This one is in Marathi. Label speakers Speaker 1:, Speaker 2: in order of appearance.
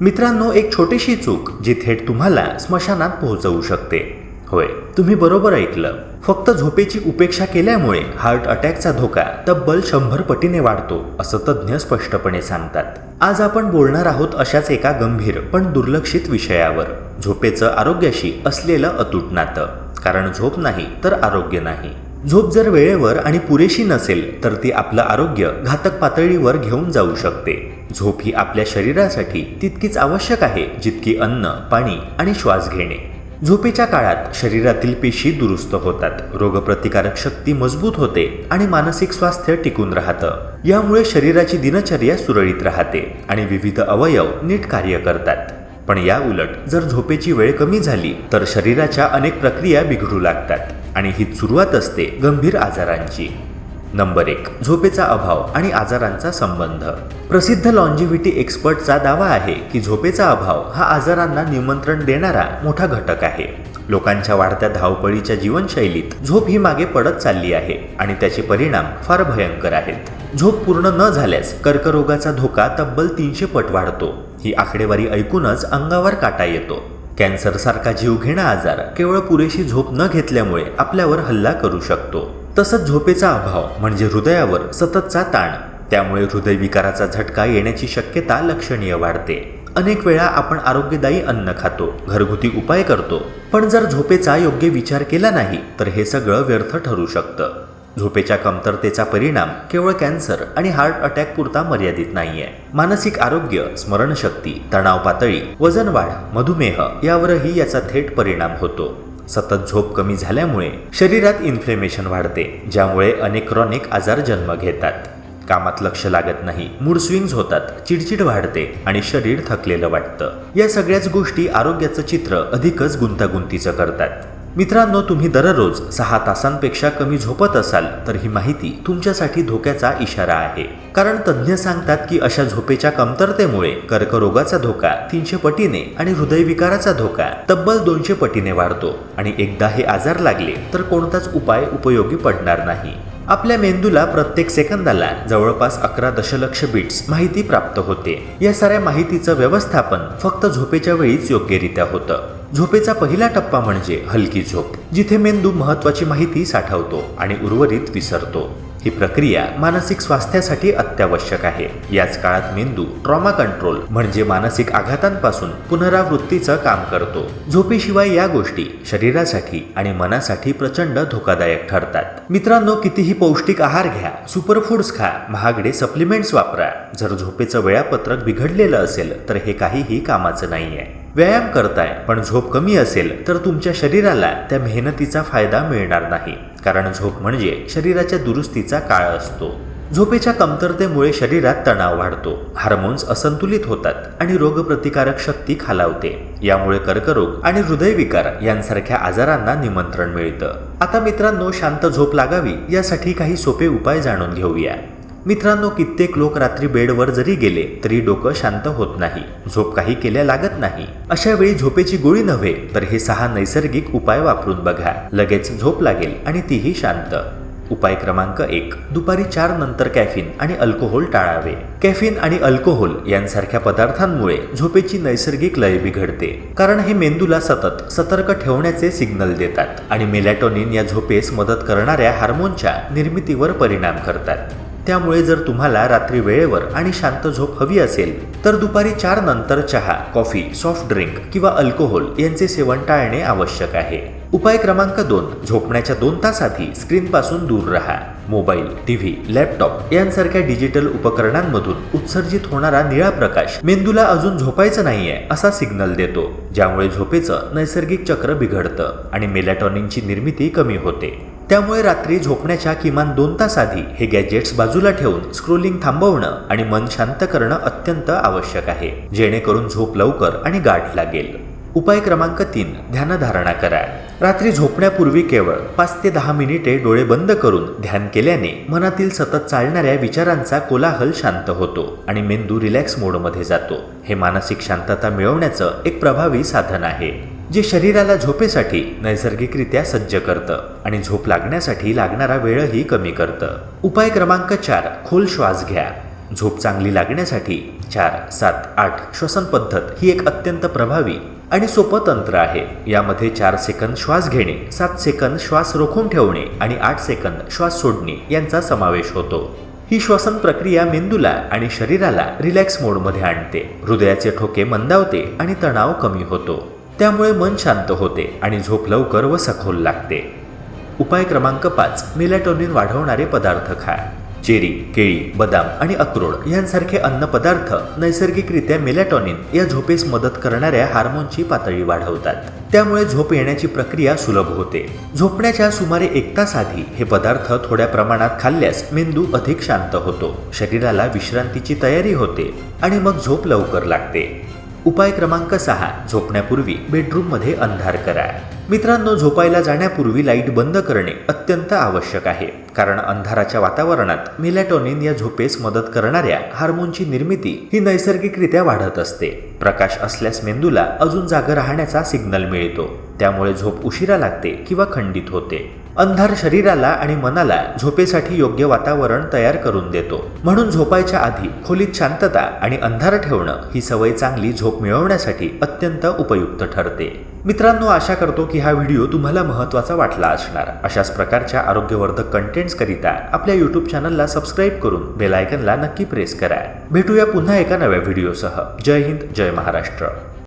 Speaker 1: मित्रांनो एक छोटीशी चूक जी थेट तुम्हाला स्मशानात पोहोचवू शकते. होय तुम्ही बरोबर ऐकलं. फक्त झोपेची उपेक्षा केल्यामुळे हार्ट अटॅकचा धोका तब्बल शंभर पटीने वाढतो असं तज्ज्ञ स्पष्टपणे सांगतात. आज आपण बोलणार आहोत अशाच एका गंभीर पण दुर्लक्षित विषयावर झोपेचं आरोग्याशी असलेलं अतूट नातं. कारण झोप नाही तर आरोग्य नाही. झोप जर वेळेवर आणि पुरेशी नसेल तर ती आपलं आरोग्य घातक पातळीवर घेऊन जाऊ शकते. झोप ही आपल्या शरीरासाठी तितकीच आवश्यक आहे जितकी अन्न पाणी आणि श्वास घेणे. झोपेच्या काळात शरीरातील पेशी दुरुस्त होतात रोगप्रतिकारक शक्ती मजबूत होते आणि मानसिक स्वास्थ्य टिकून राहतं. यामुळे शरीराची दिनचर्या सुरळीत राहते आणि विविध अवयव नीट कार्य करतात. पण या उलट जर झोपेची वेळ कमी झाली तर शरीराच्या अनेक प्रक्रिया बिघडू लागतात. आणि ही सुरुवात असते गंभीर आजारांची. नंबर एक झोपेचा अभाव आणि आजारांचा संबंध. प्रसिद्ध लॉन्जिव्हिटी एक्सपर्टचा दावा आहे की झोपेचा अभाव हा आजारांना निमंत्रण देणारा मोठा घटक आहे. लोकांच्या वाढत्या धावपळीच्या जीवनशैलीत झोप ही मागे पडत चालली आहे आणि त्याचे परिणाम फार भयंकर आहेत. झोप पूर्ण न झाल्यास कर्करोगाचा धोका तब्बल तीनशे पट वाढतो. ही आकडेवारी ऐकूनच अंगावर काटा येतो. कॅन्सरसारखा जीवघेणा आजार केवळ पुरेशी झोप न घेतल्यामुळे आपल्यावर हल्ला करू शकतो. तसंच झोपेचा अभाव म्हणजे हृदयावर सततचा ताण. त्यामुळे हृदयविकाराचा झटका येण्याची शक्यता लक्षणीय वाढते. अनेक वेळा आपण आरोग्यदायी अन्न खातो घरगुती उपाय करतो. पण जर झोपेचा योग्य विचार केला नाही तर हे सगळं व्यर्थ ठरू शकतं. झोपेच्या कमतरतेचा परिणाम केवळ कॅन्सर आणि हार्ट अटॅक पुरता मर्यादित नाहीये. मानसिक आरोग्य स्मरणशक्ती तणाव पातळी वजन वाढ मधुमेह यावरही याचा थेट परिणाम होतो. सतत झोप कमी झाल्यामुळे शरीरात इन्फ्लेमेशन वाढते ज्यामुळे अनेक क्रॉनिक आजार जन्म घेतात. कामात लक्ष लागत नाही मूड स्विंग्स होतात चिडचिड वाढते आणि शरीर थकलेलं वाटतं. या सगळ्याच गोष्टी आरोग्याचं चित्र अधिकच गुंतागुंतीचं करतात. मित्रांनो तुम्ही दररोज सहा तासांपेक्षा कमी झोपत असाल तर ही माहिती तुमच्यासाठी धोक्याचा इशारा आहे. कारण तज्ज्ञ सांगतात की अशा झोपेच्या कमतरतेमुळे कर्करोगाचा धोका तीनशे पटीने आणि हृदयविकाराचा धोका तब्बल दोनशे पटीने वाढतो. आणि एकदा हे आजार लागले तर कोणताच उपाय उपयोगी पडणार नाही. आपल्या मेंदूला प्रत्येक सेकंदाला जवळपास अकरा दशलक्ष बिट्स माहिती प्राप्त होते. या साऱ्या माहितीचं व्यवस्थापन फक्त झोपेच्या वेळीच योग्यरित्या होतं. झोपेचा पहिला टप्पा म्हणजे हलकी झोप जिथे मेंदू महत्वाची माहिती साठवतो आणि उर्वरित विसरतो. ही प्रक्रिया मानसिक स्वास्थ्यासाठी अत्यावश्यक आहे. याच काळात मेंदू ट्रॉमा कंट्रोल म्हणजे मानसिक आघातांपासून पुनरावृत्तीचं काम करतो. झोपेशिवाय या गोष्टी शरीरासाठी आणि मनासाठी प्रचंड धोकादायक ठरतात. मित्रांनो कितीही पौष्टिक आहार घ्या सुपरफूड्स खा महागडे सप्लिमेंट्स वापरा. जर झोपेचं वेळापत्रक बिघडलेलं असेल तर हे काहीही कामाचं नाहीये. व्यायाम करताय पण झोप कमी असेल तर तुमच्या शरीराला त्या मेहनतीचा फायदा मिळणार नाही. कारण झोप म्हणजे शरीराच्या दुरुस्तीचा काळ असतो. झोपेच्या कमतरतेमुळे शरीरात तणाव वाढतो. हार्मोन्स असंतुलित होतात आणि रोगप्रतिकारक शक्ती खालावते. यामुळे कर्करोग आणि हृदयविकार यांसारख्या आजारांना निमंत्रण मिळतं. आता मित्रांनो शांत झोप लागावी यासाठी काही सोपे उपाय जाणून घेऊया. मित्रांनो कित्येक लोक रात्री बेडवर जरी गेले तरी डोकं शांत होत नाही. झोप काही केल्या लागत नाही. अशा वेळी झोपेची गोळी नव्हे तर हे सहा नैसर्गिक उपाय वापरून बघा. लगेच झोप लागेल आणि तीही शांत. उपाय क्रमांक एक. दुपारी चार नंतर कॅफिन आणि अल्कोहोल टाळावे. कॅफिन आणि अल्कोहोल यांसारख्या पदार्थांमुळे झोपेची नैसर्गिक लय बिघडते. कारण हे मेंदूला सतत सतर्क ठेवण्याचे सिग्नल देतात आणि मेलॅटोनिन या झोपेस मदत करणाऱ्या हार्मोनच्या निर्मितीवर परिणाम करतात. त्यामुळे जर तुम्हाला रात्री वेळेवर आणि शांत झोप हवी असेल तर दुपारी चार नंतर चहा कॉफी सॉफ्ट ड्रिंक किंवा अल्कोहोल यांचे सेवन टाळणे आवश्यक आहे. उपाय क्रमांक दोन झोपण्याच्या दोन तास आधी स्क्रीनपासून दूर राहा. मोबाईल टीव्ही लॅपटॉप यांसारख्या डिजिटल उपकरणांमधून उत्सर्जित होणारा निळा प्रकाश मेंदूला अजून झोपायचं नाहीये असा सिग्नल देतो. ज्यामुळे झोपेचं नैसर्गिक चक्र बिघडतं आणि मेलॅटॉनिनची निर्मिती कमी होते. त्यामुळे रात्री झोपण्याच्या किमान दोन तास आधी हे गॅजेट्स बाजूला ठेवून स्क्रोलिंग थांबवणं आणि मन शांत करणं अत्यंत आवश्यक आहे. जेणेकरून झोप लवकर आणि गाठ लागेल. उपाय क्रमांक तीन ध्यानधारणा करा. रात्री झोपण्यापूर्वी केवळ पाच ते दहा मिनिटे डोळे बंद करून ध्यान केल्याने मनातील सतत चालणाऱ्या विचारांचा कोलाहल शांत होतो आणि मेंदू रिलॅक्स मोडमध्ये जातो. हे मानसिक शांतता मिळवण्याचं एक प्रभावी साधन आहे. जे शरीराला झोपेसाठी नैसर्गिकरित्या सज्ज करतं आणि झोप लागण्यासाठी लागणारा वेळही कमी करतं. उपाय क्रमांक चार खोल श्वास घ्या. झोप चांगली लागण्यासाठी चार सात आठ श्वसन पद्धत ही एक अत्यंत प्रभावी आणि सोपं तंत्र आहे. यामध्ये चार सेकंद श्वास घेणे सात सेकंद श्वास रोखून ठेवणे आणि आठ सेकंद श्वास सोडणे यांचा समावेश होतो. ही श्वसन प्रक्रिया मेंदूला आणि शरीराला रिलॅक्स मोडमध्ये आणते. हृदयाचे ठोके मंदावते आणि तणाव कमी होतो. त्यामुळे मन शांत होते आणि झोप लवकर व सखोल लागते. उपाय क्रमांक पाच मेलॅटोनिन वाढवणारे पदार्थ खा चेरी केळी बदाम आणि अक्रोड यांसारखे अन्नपदार्थ नैसर्गिकरित्या मिलॅटॉनिन या झोपेस मदत करणाऱ्या हार्मोनची पातळी वाढवतात. त्यामुळे झोप येण्याची प्रक्रिया सुलभ होते. झोपण्याच्या सुमारे एक तास आधी हे पदार्थ थोड्या प्रमाणात खाल्ल्यास मेंदू अधिक शांत होतो. शरीराला विश्रांतीची तयारी होते आणि मग झोप लवकर लागते. उपाय क्रमांक सहा झोपण्यापूर्वी बेडरूममध्ये अंधार करा. मित्रांनो झोपायला जाण्यापूर्वी लाइट बंद करणे अत्यंत आवश्यक आहे कारण अंधाराच्या वातावरणात मेलॅटोनिन या झोपेस मदत करणाऱ्या हार्मोनची निर्मिती ही नैसर्गिकरित्या वाढत असते. प्रकाश असल्यास मेंदूला अजून जागा राहण्याचा सिग्नल मिळतो त्यामुळे झोप उशिरा लागते किंवा खंडित होते. अंधार शरीराला आणि मनाला झोपेसाठी योग्य वातावरण तयार करून देतो. म्हणून झोपायच्या आधी खोलीत शांतता आणि अंधार ठेवणं ही सवय चांगली झोप मिळवण्यासाठी अत्यंत उपयुक्त ठरते. मित्रांनो आशा करतो की हा व्हिडिओ तुम्हाला महत्त्वाचा वाटला असणार. अशाच प्रकारच्या आरोग्यवर्धक कंटेंट्सकरिता आपल्या यूट्यूब चॅनलला सबस्क्राईब करून बेलायकनला नक्की प्रेस करा. भेटूया पुन्हा एका नव्या व्हिडिओसह जय हिंद जय महाराष्ट्र.